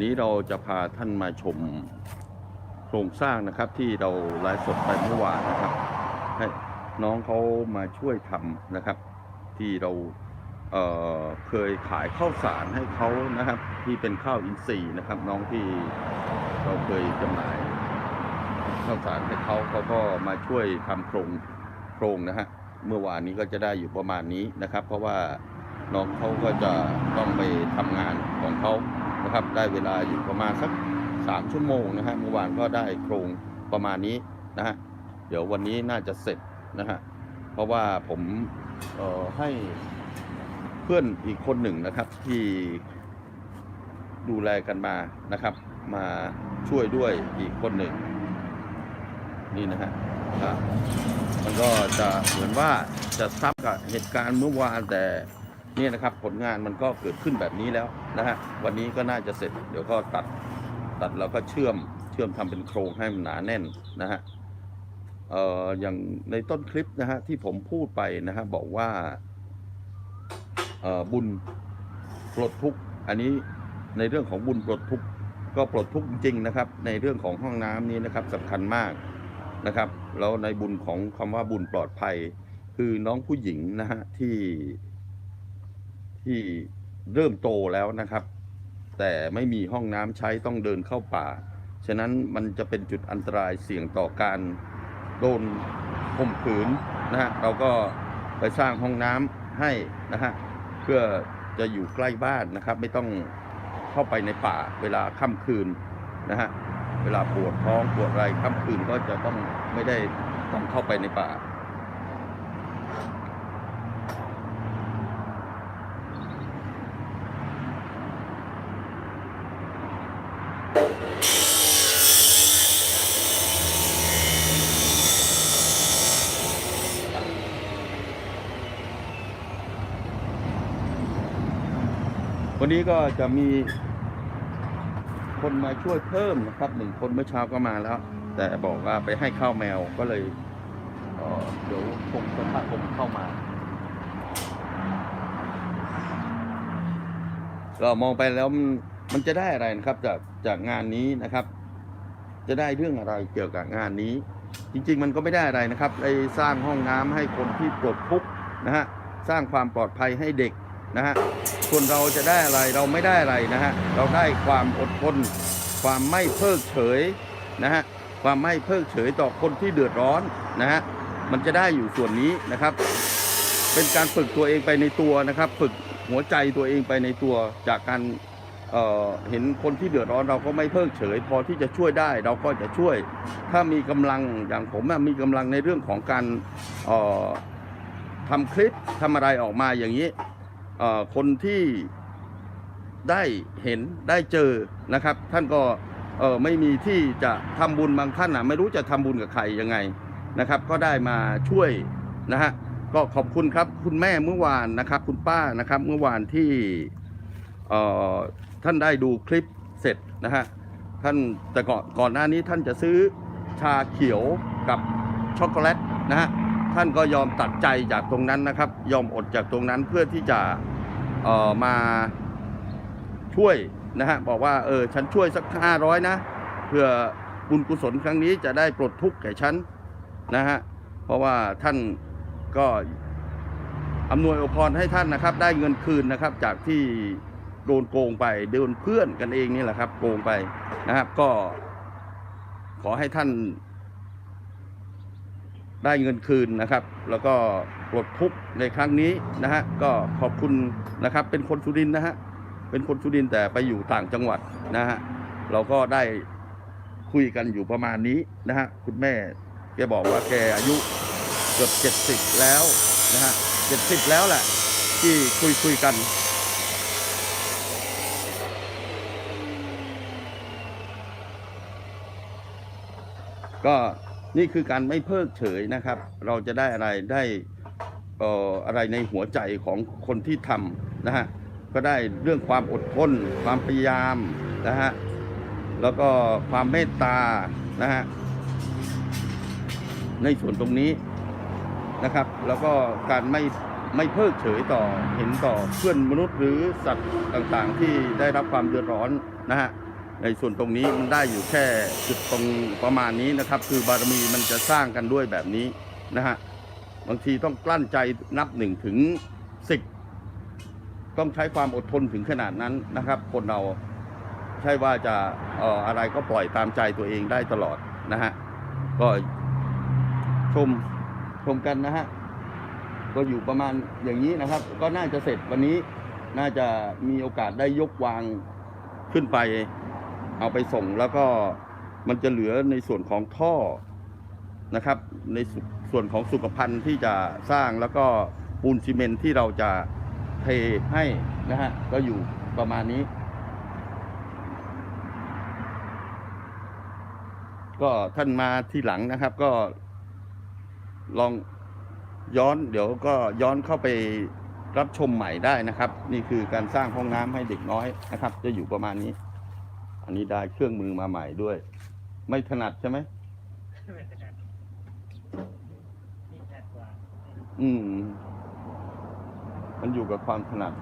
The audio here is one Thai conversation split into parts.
นี้เราจะพาท่านมาชมโครงสร้างนะครับ ที่เราไลฟ์สดไปเมื่อวานนะครับให้น้องเขามาช่วยทำนะครับ ที่เราเเคยขายข้าวสารให้เขานะครับ ที่เป็นข้าวอินทรีย์นะครับ น้องที่เราเคยจำหน่ายข้าวสารให้เขาเขาก็มาช่วยทำโครงโครงนะฮะเมื่อวานนี้ก็จะได้อยู่ประมาณนี้นะครับ เพราะว่า น้องเขาก็จะต้องไปทำงานของเขานะครับ ได้เวลาอยู่ประมาณสักสามชั่วโมงนะฮะเมื่อวานก็ได้โครงประมาณนี้นะฮะเดี๋ยววันนี้น่าจะเสร็จนะฮะเพราะว่าผมให้เพื่อนอีกคนหนึ่งนะครับที่ดูแลกันมานะครับ มาช่วยด้วยอีกคนหนึ่ง นี่นะฮะมันก็จะเหมือนว่าจะซับกับเหตุการณ์เมื่อวานแต่ นี่นะครับผลงานมันก็เกิดขึ้นแบบนี้แล้วนะฮะวันนี้ก็น่าจะเสร็จ เดี๋ยวก็ตัดตัดแล้วก็เชื่อมเชื่อมทำเป็นโครงให้มันหนาแน่นนะฮะเอ่ออย่างในต้นคลิปนะฮะที่ผมพูดไปนะฮะบอกว่าเอ่อบุญปลดทุกอันนี้ในเรื่องของบุญปลดทุกก็ปลดทุกจริงนะครับ ในเรื่องของห้องน้ำนี้นะครับสำคัญมากนะครับแล้วในบุญของคำว่าบุญปลอดภัย คือน้องผู้หญิงนะฮะที่ ที่เริ่มโตแล้วนะครับ แต่ไม่มีห้องน้ำใช้ต้องเดินเข้าป่า ฉะนั้นมันจะเป็นจุดอันตรายเสี่ยงต่อการโดนข่มขืนนะฮะเราก็ไปสร้างห้องน้ำให้นะฮะเพื่อจะอยู่ใกล้บ้านนะครับ ไม่ต้องเข้าไปในป่าเวลาค่ำคืนนะฮะเวลาปวดท้องปวดอะไรค่ำคืนก็จะต้องไม่ได้ต้องเข้าไปในป่า วั นี้ก็จะมี คนมาช่วยเพิ่มนะครับหนึ่งคนเมื่อเช้าก็มาแล้ว แต่บอกว่าไปให้ข้าวแมวก็เลยเเดี๋ยวคงสักพักคงเข้ามา ก็มองไปแล้วมันจะได้อะไรนะครับ จากจากงานนี้นะครับ จะได้เรื่องอะไรเกี่ยวกับงานนี้ จริง ๆ มันก็ไม่ได้อะไรนะครับไอ้สร้างห้องน้ำให้คนที่ปลดทุกข์นะฮะสร้างความปลอดภัยให้เด็กนะฮะ ส่วนเราจะได้อะไรเราไม่ได้อะไรนะฮะเราได้ความอดทนความไม่เพิกเฉยนะฮะความไม่เพิกเฉยต่อคนที่เดือดร้อนนะฮะมันจะได้อยู่ส่วนนี้นะครับ เป็นการฝึกตัวเองไปในตัวนะครับ ฝึกหัวใจตัวเองไปในตัวจากการเเห็นคนที่เดือดร้อนเราก็ไม่เพิกเฉย พอที่จะช่วยได้เราก็จะช่วย ถ้ามีกำลังอย่างผมมีกำลังในเรื่องของการเอ่อทำคลิปทำอะไรออกมาอย่างนี้ คนที่ได้เห็นได้เจอนะครับ ท่านก็ไม่มีที่จะทำบุญบางท่านอะไม่รู้จะทำบุญกับใครยังไงนะครับ ก็ได้มาช่วยนะฮะก็ขอบคุณครับคุณแม่เมื่อวานนะครับ คุณป้านะครับ เมื่อวานที่ท่านได้ดูคลิปเสร็จนะฮะท่านแต่ก่อนก่อนหน้านี้ท่านจะซื้อชาเขียวกับช็อกโกแลตนะฮะ ท่านก็ยอมตัดใจจากตรงนั้นนะครับ ยอมอดจากตรงนั้นเพื่อที่จะออมาช่วยนะฮะบอกว่าเออฉันช่วยสักห้าร้อยนะเพื่อบุญกุศลครั้งนี้จะได้ปลดทุกข์แก่ฉันนะฮะเพราะว่าท่านก็อำนวยอวยพรให้ท่านนะครับ ได้เงินคืนนะครับ จากที่โดนโกงไปโดนเพื่อนกันเองนี่แหละครับ โกงไปนะครับ ก็ขอให้ท่าน ได้เงินคืนนะครับ แล้วก็ปลดทุกข์ในครั้งนี้นะฮะก็ขอบคุณนะครับเป็นคนสุรินนะฮะเป็นคนสุรินแต่ไปอยู่ต่างจังหวัดนะฮะเราก็ได้คุยกันอยู่ประมาณนี้นะฮะคุณแม่แกบอกว่าแกอายุเกือบเจ็ดสิบแล้วนะฮะเจ็ดสิบแล้วแหละ ที่คุยคุยกันก็ นี่คือการไม่เพิกเฉยนะครับ เราจะได้อะไรได้อออะไรในหัวใจของคนที่ทำนะฮะก็ได้เรื่องความอดทน ความพยายามนะฮะแล้วก็ความเมตตานะฮะในส่วนตรงนี้นะครับ แล้วก็การไม่ไม่เพิกเฉยต่อเห็นต่อเพื่อนมนุษย์หรือสัตว์ต่างๆ ที่ได้รับความเดือดร้อนนะฮะ ในส่วนตรงนี้มันได้อยู่แค่จุดตรงประมาณนี้นะครับ คือบารมีมันจะสร้างกันด้วยแบบนี้นะฮะบางทีต้องกลั้นใจนับหนึ่งถึงสิบต้องใช้ความอดทนถึงขนาดนั้นนะครับ คนเราใช่ว่าจะเอ่ออะไรก็ปล่อยตามใจตัวเองได้ตลอดนะฮะก็ชมชมกันนะฮะก็อยู่ประมาณอย่างนี้นะครับ ก็น่าจะเสร็จวันนี้น่าจะมีโอกาสได้ยกวางขึ้นไป เอาไปส่งแล้วก็มันจะเหลือในส่วนของท่อนะครับ ในสส่วนของสุขภัณฑ์ที่จะสร้างแล้วก็ปูนซีเมนที่เราจะเทให้นะฮะก็อยู่ประมาณนี้ ก็ท่านมาที่หลังนะครับก็ลองย้อนเดี๋ยวก็ย้อนเข้าไปรับชมใหม่ได้นะครับ นี่คือการสร้างห้องน้ำให้เด็กน้อยนะครับ จะอยู่ประมาณนี้ อันนี้ได้เครื่องมือมาใหม่ด้วย ไม่ถนัดใช่ไหมไม่ถนัดนี่ถนัดกว่าอืม มันอยู่กับความถนัด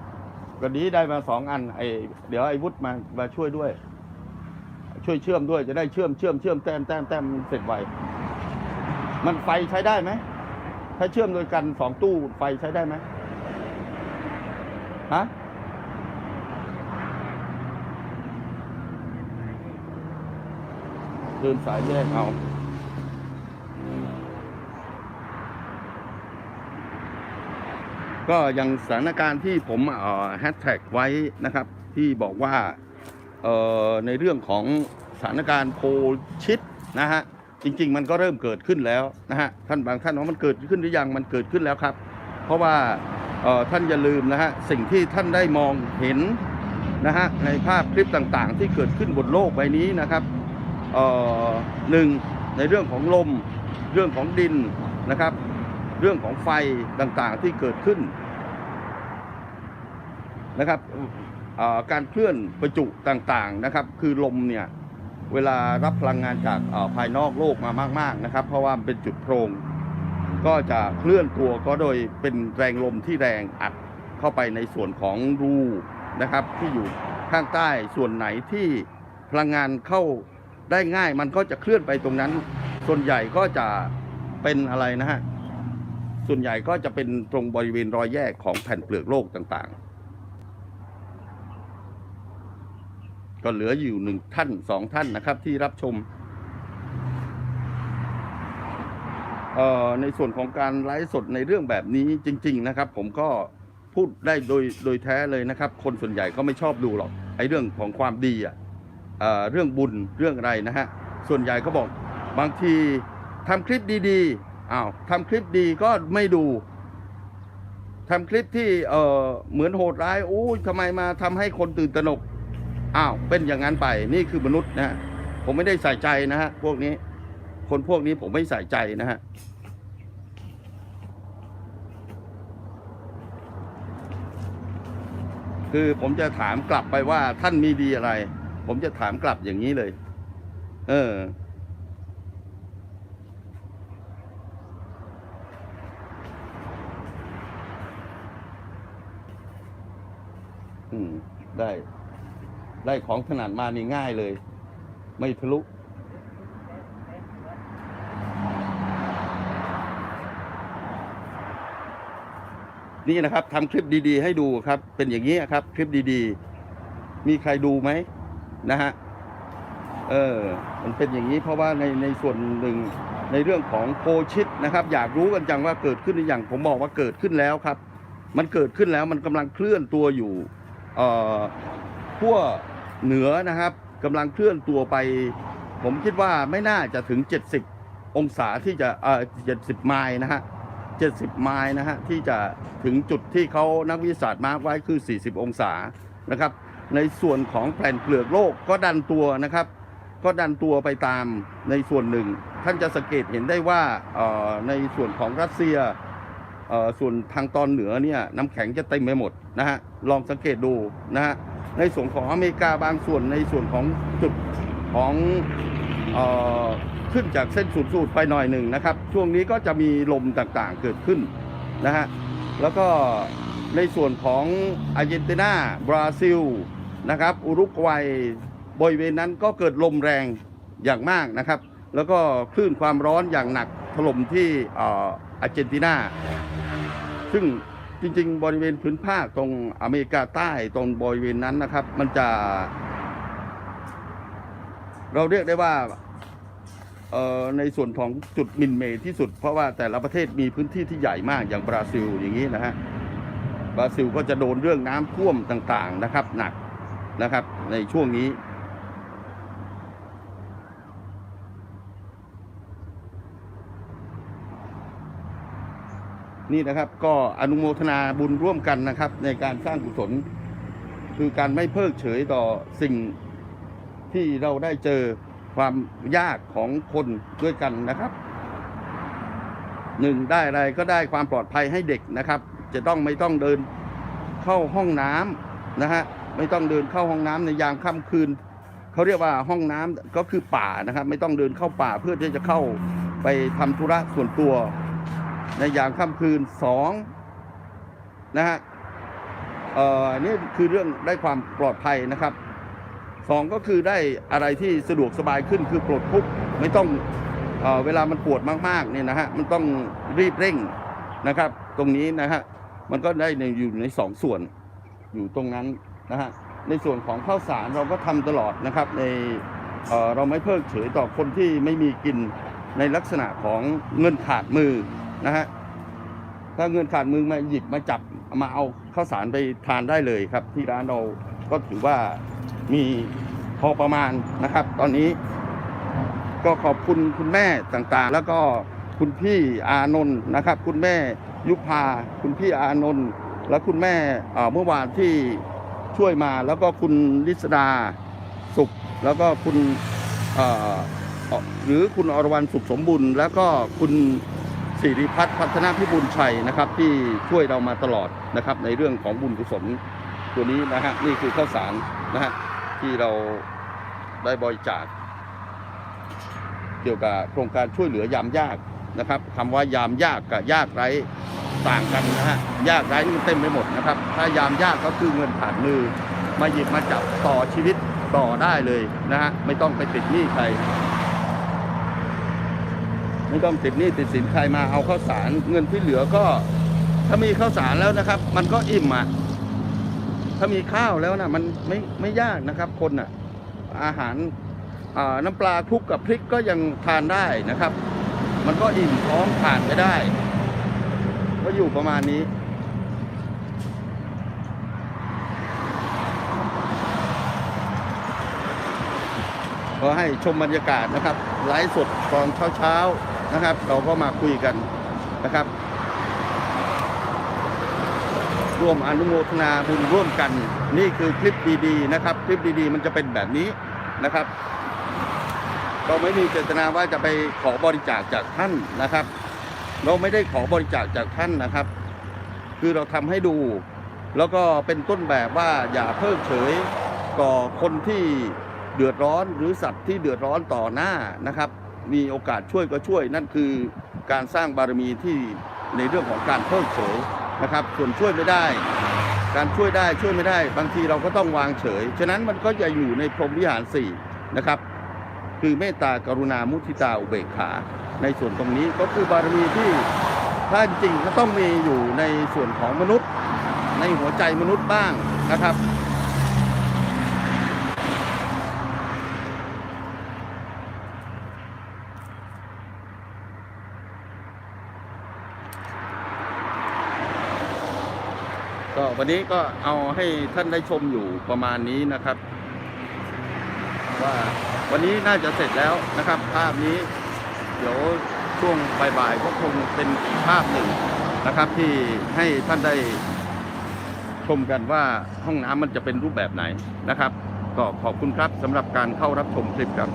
ก็ดีได้มาสองอันไอเดี๋ยวไอ้วุฒิมามาช่วยด้วย ช่วยเชื่อมด้วยจะได้เชื่อมเชื่อมเชื่อมแต้มแต้มแต้มมันเสร็จไวมันไฟใช้ได้ไหมถ้าเชื่อมโดยกันสองตู้ไฟใช้ได้ไหมฮะ เดินสายแยกเอาก็อย่างสถานการณ์ที่ผมแฮชแท็กไว้นะครับ ที่บอกว่าในเรื่องของสถานการณ์โพชิดนะฮะจริง ๆ มันก็เริ่มเกิดขึ้นแล้วนะฮะท่านบางท่านว่ามันเกิดขึ้นหรือยังมันเกิดขึ้นแล้วครับ เพราะว่าท่านอย่าลืมนะฮะสิ่งที่ท่านได้มองเห็นนะฮะในภาพคลิปต่างๆ ที่เกิดขึ้นบนโลกใบนี้นะครับ หนึ่งในเรื่องของลม เรื่องของดินนะครับ เรื่องของไฟต่างๆที่เกิดขึ้นนะครับการเคลื่อนประจุต่างๆนะครับ คือลมเนี่ยเวลารับพลังงานจากภายนอกโลกมามากๆนะครับ เพราะว่ามันเป็นจุดโพรง ก็จะเคลื่อนตัวก็โดยเป็นแรงลมที่แรงอัดเข้าไปในส่วนของรูนะครับ ที่อยู่ข้างใต้ส่วนไหนที่พลังงานเข้า ได้ง่ายมันก็จะเคลื่อนไปตรงนั้น ส่วนใหญ่ก็จะเป็นอะไรนะฮะ ส่วนใหญ่ก็จะเป็นตรงบริเวณรอยแยกของแผ่นเปลือกโลกต่างๆ ก็เหลืออยู่หนึ่งท่านสองท่านนะครับ ที่รับชมเอ่อในส่วนของการไลฟ์สดในเรื่องแบบนี้จริง ๆ นะครับ ผมก็พูดได้โดยโดยแท้เลยนะครับ คนส่วนใหญ่ก็ไม่ชอบดูหรอกไอ้เรื่องของความดีอะ เเรื่องบุญเรื่องอะไรนะฮะส่วนใหญ่ก็บอกบางทีทำคลิปดีๆอ้าวทำคลิปดีก็ไม่ดูทำคลิปที่เออเหมือนโหดร้ายโอ้ยทำไมมาทำให้คนตื่นตระหนกอ้าวเป็นอย่างนั้นไปนี่คือมนุษย์นะฮะผมไม่ได้ใส่ใจนะฮะพวกนี้ คนพวกนี้ผมไม่ใส่ใจนะฮะคือผมจะถามกลับไปว่าท่านมีดีอะไร ผมจะถามกลับอย่างนี้เลย เออ อืม ได้ ได้ของขนาดมานี่ง่ายเลย ไม่ทะลุนี่นะครับทำคลิปดี ๆ ให้ดูครับ เป็นอย่างนี้ครับ คลิปดี ๆ มีใครดูไหม นะฮะเออมันเป็นอย่างนี้เพราะว่าในในส่วนหนึ่งในเรื่องของโคชิดนะครับ อยากรู้กันจังว่าเกิดขึ้นหรือยังผมบอกว่าเกิดขึ้นแล้วครับ มันเกิดขึ้นแล้วมันกำลังเคลื่อนตัวอยู่เอ่อขั้วเหนือนะครับกำลังเคลื่อนตัวไป ผมคิดว่าไม่น่าจะถึง 70 องศาที่จะเอ่อ70 ไมล์นะฮะ70 ไมล์นะฮะที่จะถึงจุดที่เขานักวิทยาศาสตร์มาร์กไว้คือ 40 องศานะครับ ในส่วนของแผ่นเปลือกโลกก็ดันตัวนะครับ ก็ดันตัวไปตามในส่วนหนึ่ง ท่านจะสังเกตเห็นได้ว่าในส่วนของรัสเซียส่วนทางตอนเหนือเนี่ยน้ำแข็งจะเต็มไปหมดนะฮะลองสังเกตดูนะฮะในส่วนของอเมริกาบางส่วนในส่วนของจุดของออขึ้นจากเส้นศูนย์สูตรไปหน่อยหนึ่งนะครับ ช่วงนี้ก็จะมีลมต่างๆเกิดขึ้นนะฮะแล้วก็ในส่วนของอาร์เจนตินาบราซิล นะครับอุรุกวัยบริเวณนั้นก็เกิดลมแรงอย่างมากนะครับ แล้วก็คลื่นความร้อนอย่างหนักถล่มที่อาร์เจนตินาซึ่งจริง ๆ บริเวณพื้นภาคตรงอเมริกาใต้ตรงบริเวณนั้นนะครับ มันจะ เราเรียกได้ว่าในส่วนของจุดมินเมที่สุด เพราะว่าแต่ละประเทศมีพื้นที่ที่ใหญ่มากอย่างบราซิลอย่างนี้นะฮะบราซิลก็จะโดนเรื่องน้ำท่วมต่างๆนะครับ หนัก นะครับ ในช่วงนี้ นี่นะครับก็อนุโมทนาบุญร่วมกันนะครับ ในการสร้างกุศล คือการไม่เพิกเฉยต่อสิ่งที่เราได้เจอความยากของคนด้วยกันนะครับหนึ่งได้อะไรก็ได้ความปลอดภัยให้เด็กนะครับ จะต้องไม่ต้องเดินเข้าห้องน้ำนะฮะ ไม่ต้องเดินเข้าห้องน้ำในยามค่ำคืนเขาเรียกว่าห้องน้ำก็คือป่านะครับ ไม่ต้องเดินเข้าป่าเพื่อที่จะเข้าไปทำธุระส่วนตัว ในยามค่ำคืนสองนะฮะเอ่อนี่คือเรื่องได้ความปลอดภัยนะครับสองก็คือได้อะไรที่สะดวกสบายขึ้นคือปลดทุกไม่ต้องเออเวลามันปวดมากๆเนี่ยนะฮะมันต้องรีบเร่งนะครับ ตรงนี้นะฮะมันก็ได้อยู่ในสองส่วนอยู่ตรงนั้น นะฮะในส่วนของข้าวสารเราก็ทำตลอดนะครับในเเราไม่เพิกเฉยต่อคนที่ไม่มีกินในลักษณะของเงินขาดมือนะฮะถ้าเงินขาดมือมาหยิบมาจับมาเอาข้าวสารไปทานได้เลยครับ ที่ร้านเราก็ถือว่ามีพอประมาณนะครับ ตอนนี้ก็ขอบคุณคุณแม่ต่างๆ แล้วก็คุณพี่อานนท์นะครับ คุณแม่ยุพาคุณพี่อานนท์และคุณแม่เมื่อวานที่ ช่วยมาแล้วก็คุณลิศดาสุข แล้วก็คุณหรือคุณอรวรรณสุขสมบุญแล้วก็คุณสิริพัฒน์พัฒนาพิบูลชัยนะครับ ที่ช่วยเรามาตลอดนะครับ ในเรื่องของบุญกุศลตัวนี้นะฮะนี่คือข้าวสารนะฮะที่เราได้บริจาคเกี่ยวกับโครงการช่วยเหลือยามยากนะครับคำว่ายามยากกับยากไร้ ต่างกันนะฮะยากไร้นี่มันเต็มไปหมดนะครับ ถ้ายามยากก็คือเงินผ่านมือ มาหยิบมาจับต่อชีวิตต่อได้เลยนะฮะไม่ต้องไปติดหนี้ใครไม่ต้องติดหนี้ติดสินใครมาเอาข้าวสารเงินที่เหลือก็ ถ้ามีข้าวสารแล้วนะครับ มันก็อิ่มอะถ้ามีข้าวแล้วนะมันไม่ไม่ยากนะครับ คนอะ อาหารน้ำปลาคลุกกับพริกก็ยังทานได้นะครับ มันก็อิ่มท้องผ่านไปได้ ก็อยู่ประมาณนี้ ก็ให้ชมบรรยากาศนะครับ ไลฟ์สดตอนเช้าๆนะครับ เราก็มาคุยกันนะครับ ร่วมอนุโมทนาบุญร่วมกัน นี่คือคลิปดีๆนะครับ คลิปดีๆ มันจะเป็นแบบนี้นะครับเราไม่มีเจตนาว่าจะไปขอบริจาคจากท่านนะครับ เราไม่ได้ขอบริจาคจากท่านนะครับ คือเราทำให้ดู แล้วก็เป็นต้นแบบว่าอย่าเพิกเฉยต่อคนที่เดือดร้อนหรือสัตว์ที่เดือดร้อนต่อหน้านะครับ มีโอกาสช่วยก็ช่วย นั่นคือการสร้างบารมีที่ในเรื่องของการเพิกเฉยนะครับ ส่วนช่วยไม่ได้ การช่วยได้ช่วยไม่ได้ บางทีเราก็ต้องวางเฉย ฉะนั้นมันก็จะอยู่ในพรหมวิหารสี่นะครับ คือเมตตากรุณามุทิตาอุเบกขา ในส่วนตรงนี้ก็คือบารมีที่ถ้าจริงก็ต้องมีอยู่ในส่วนของมนุษย์ ในหัวใจมนุษย์บ้างนะครับก็วันนี้ก็เอาให้ท่านได้ชมอยู่ประมาณนี้นะครับ ว่า วันนี้น่าจะเสร็จแล้วนะครับ ภาพนี้เดี๋ยวช่วงบ่ายๆก็คงเป็นอีกภาพหนึ่งนะครับ ที่ให้ท่านได้ชมกันว่าห้องน้ำมันจะเป็นรูปแบบไหนนะครับ ก็ขอบคุณครับสำหรับการเข้ารับชมคลิปครับ